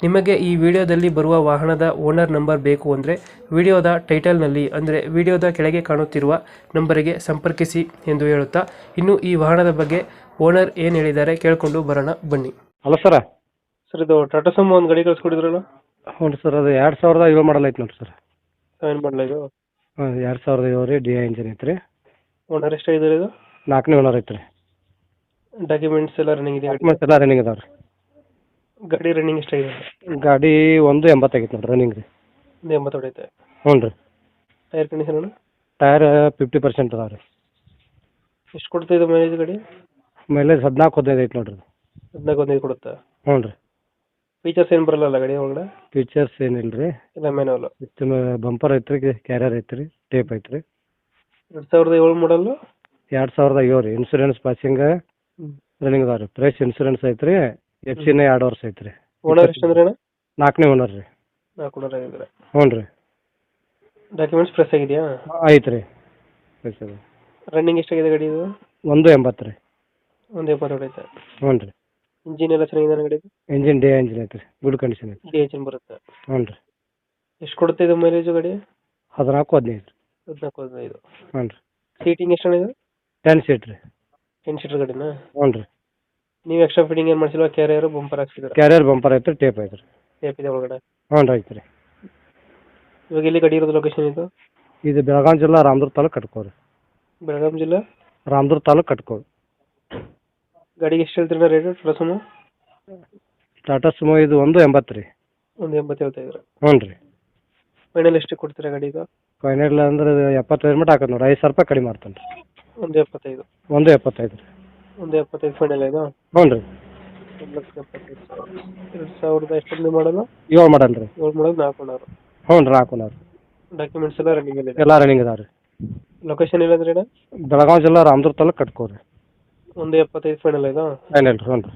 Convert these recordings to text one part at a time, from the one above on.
ನಿಮಗೆ ಈ ವಿಡಿಯೋದಲ್ಲಿ ಬರುವ ವಾಹನದ ಓನರ್ ನಂಬರ್ ಬೇಕು ಅಂದರೆ ವಿಡಿಯೋದ ಟೈಟಲ್ನಲ್ಲಿ ಅಂದರೆ ವಿಡಿಯೋದ ಕೆಳಗೆ ಕಾಣುತ್ತಿರುವ ನಂಬರಿಗೆ ಸಂಪರ್ಕಿಸಿ ಎಂದು ಹೇಳುತ್ತಾ ಇನ್ನು ಈ ವಾಹನದ ಬಗ್ಗೆ ಓನರ್ ಏನು ಹೇಳಿದ್ದಾರೆ ಕೇಳಿಕೊಂಡು ಬರೋಣ ಬನ್ನಿ. Hello sir. ಸರ್ ಇದು ಟಾಟಾ ಸುಮೋ ಒಂದು ಗಡಿ ಕಳಿಸ್ಕೊಡಿದ್ರಲ್ಲ? ಹ್ಞೂ ಸರ್ ಅದು ಎರಡು ಸಾವಿರದ ಏಳು ಮಾಡಲ್ ಐತೆ ನೋಡಿ ಸರ್. ಏನು ಮಾಡಲ ಇದು? ಹಾಂ ಎರಡು ಸಾವಿರದ ಏಳು ರೀ ಡಿ ಐ ಇಂಜಿನ್ ಐತೆ ರೀ. ಓನರ್ ಎಷ್ಟಾಗಿದ್ದಾರೆ ಇದು? ನಾಲ್ಕನೇ ಓನರ್ ಐತೆ ರೀ. ಡಾಕ್ಯುಮೆಂಟ್ಸ್ ಎಲ್ಲ ರನ್ನಿಂಗ್ ಇದೆ ಡಾಕ್ಯುಮೆಂಟ್ಸ್ ಎಲ್ಲ ರನ್ನಿಂಗ್ ಅದಾವೆ ಗಾಡಿ ರನ್ನಿಂಗ್ ಎಷ್ಟಾಗಿದೆ ಗಾಡಿ ಒಂದು ಎಂಬತ್ತಾಗೈತೆ ನೋಡಿ ರನ್ನಿಂಗ್ ರೀ. ಒಂದು ಎಂಬತ್ತು ಹೊಡೈತೆ. ಹ್ಞೂ ರೀ. Tyre condition tyre fifty percent ಅದಾವೆ ರೀ. ಎಷ್ಟು ಕೊಡ್ತಾ ಇದೆ ಮೈಲೇಜ್ ಗಾಡಿ? ಮೈಲೇಜ್ ಹದಿನಾಲ್ಕು ಹದಿನೈದು ಐತೆ ನೋಡಿರಿ. ಹದಿನಾಲ್ಕು ಹದಿನೈದು ಕೊಡುತ್ತೆ? ಹ್ಞೂ ರೀ. ಫೀಚರ್ಸ್ ಏನು ಬರಲ್ಲ ಗಾಡಿ ಒಳಗಡೆ? ಫೀಚರ್ಸ್ ಏನಿಲ್ಲ ರೀ ಎಲ್ಲ ಮ್ಯಾನುವಲ್ ಬಂಪರ್ ಐತೆ ರೀ ಕ್ಯಾರಿಯರ್ ಐತೆ ರೀ ಟೇಪ್ ಐತೆ ರೀ ಎರಡು ಸಾವಿರದ ಏಳು ಮಾಡಲ್ಲು ಎರಡು ಸಾವಿರದ ಏಳು ರೀ. ಇನ್ಸೂರೆನ್ಸ್ ಪಾಸಿಂಗ್ ರನ್ನಿಂಗ್ ಅದಾವೆ ರೀ. ಫ್ರೆಶ್ ಇನ್ಸೂರೆನ್ಸ್ ಐತೆ ರೀ ಎಫ್ ಸಿನೇ ಎರಡು ವರ್ಷ ಐತ್ರಿ. ಓನರ್ ಎಷ್ಟಂದ್ರೆ ಅಣ್ಣ? ನಾಲ್ಕನೇ ಓನರ್ ರೀ. ನಾಲ್ಕು ಓನರ್ ಆಗಿದ್ರೆ ಹ್ಞೂ ರೀ. ಡಾಕ್ಯುಮೆಂಟ್ಸ್ ಪ್ರೆಸ್ ಆಗಿದೆಯಾ? ಐತ್ರಿ. ರೀ ಐತೆ ರೀ ರನ್ನಿಂಗ್ ಎಷ್ಟಾಗಿದೆ ಗಾಡಿ ಇದು? ಒಂದು ಎಂಬತ್ತು ರೀ. ಒಂದು ಎಪ್ಪತ್ತು ಹೊಡೈತೆ ಹ್ಞೂ ರೀ. ಇಂಜಿನ್ ಎಲ್ಲ ಚೆನ್ನಾಗಿದೆ ಗಾಡಿ ಇಂಜಿನ್ ಡೇ ಇಂಜಿನ್ ಐತೆ ರೀ ಗುಡ್ ಕಂಡೀಷನ್ ಐತೆ ಡಿ ಎಚ್ ಬರುತ್ತೆ. ಹ್ಞೂ ರೀ. ಎಷ್ಟು ಕೊಡುತ್ತೆ ಇದು ಮೈಲೇಜು ಗಾಡಿ? ಹದಿನಾಲ್ಕು ಹದಿನೈದು ಹದಿನಾಲ್ಕು ಹದಿನೈದು. ಹ್ಞೂ ರೀ. ಸೀಟಿಂಗ್ ಎಷ್ಟು ಇದು? ಟೆನ್ ಸೀಟ್ ರೀ. ಟೆನ್ ಸೀಟರ್ ಗಾಡಿನಾ? ಹ್ಞೂ ರೀ. ನೀವು ಎಕ್ಸ್ಟ್ರಾ ಫಿಟ್ಟಿಂಗ್ ಏನು ಮಾಡಿಸಿಲ್ವಾ? ಕ್ಯಾರಿಯರ್ ಬಂಪರ್ ಹಾಕ್ಸಿದ್ರೆ ಕ್ಯಾರಿಯರ್ ಬಂಪರ್ ಐತೆ ಟೇಪ್ ಐತ್ರಿ. ಟೇಪ್ ಇದೆ ಒಳಗಡೆ? ಹ್ಞೂ ರೀ ಐತೆ ರೀ ಇವಾಗ ಎಲ್ಲಿ ಗಡಿ ಇರೋದು ಲೊಕೇಶನ್ ಇದು? ಇದು ಬೆಳಗಾವಿ ಜಿಲ್ಲಾ ರಾಮದುರ್ಗ ತಾಲೂಕು ಕಟ್ಕೋರಿ. ಬೆಳಗಾಂ ಜಿಲ್ಲಾ? ರಾಮದುರ್ಗ ತಾಲೂಕು ಕಟ್ಕೋರಿ. ಗಾಡಿಗೆ ಎಷ್ಟು ಹೇಳ್ತೀರಾ ರೇಟ್ ಸುಮೋ ಟಾಟಾ ಸುಮೋ ಇದು ಒಂದು ಎಂಬತ್ತು ರೀ ಒಂದು ಎಂಬತ್ತು ಹೇಳ್ತಾ ಇದ್ರೆ ಹ್ಞೂ ರೀ ಫೈನಲ್ ಎಷ್ಟು ಕೊಡ್ತೀರಾ ಗಾಡಿ ಇದು ಫೈನಲ್ ಅಂದ್ರೆ ಎಪ್ಪತ್ತೈದು ಮಟ್ಟ ಹಾಕೋದು ನೋಡಿ ಐದು ಸಾವಿರ ರೂಪಾಯಿ ಕಡಿಮೆ ಮಾಡ್ತಾನೆ ರೀ ಒಂದು ಎಪ್ಪತ್ತೈದು. ಒಂದು ಎಪ್ಪತ್ತೈದು ರೀ ಒಂದು ಎಪ್ಪತ್ತೈದು ಫೈನಲ್ ಇದು? ಹ್ಞೂ ರೀ. ಒಂದು ಎಪ್ಪತ್ತೈದು. ಸಾವಿರ ಎರಡು ಸಾವಿರದ ಎಷ್ಟೊಂದು ಮಾಡಲು ಏಳು ಮಾಡಲ್ ರೀ. ಏಳು ಮಾಡೋದು ನಾಲ್ಕು ಮಾಡೋರು ಹ್ಞೂ ರೀ ನಾಲ್ಕು ಓನರ್ ಡಾಕ್ಯುಮೆಂಟ್ಸ್ ಎಲ್ಲ ರನ್ನಿಂಗ್ ಇದೆ? ಎಲ್ಲ ರನ್ನಿಂಗ್ ಅದಾವೆ ರೀ. ಲೊಕೇಶನ್ ಇಲ್ಲಂದ್ರೆ ಅಣ್ಣ ಬೆಳಗಾವಿ ಜಿಲ್ಲಾ ರಾಮದುರ್ಗ ತಾಲೂಕು ಕಟ್ಕೋರಿ ಒಂದು ಎಪ್ಪತ್ತೈದು ಫೈನಲ್ ಇದು? ಫೈನಲ್ ರೀ ಹ್ಞೂ ರೀ.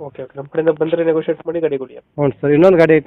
ಓಕೆ ಓಕೆ ನಮ್ಮ ಕಡೆಯಿಂದ ಬಂದರೆ ನೆಗೋಷಿಯೇಟ್ ಮಾಡಿ ಗಾಡಿ ಕೊಡಿ. ಹ್ಞೂ ಸರ್. ಇನ್ನೊಂದು ಗಾಡಿ ಐತೆ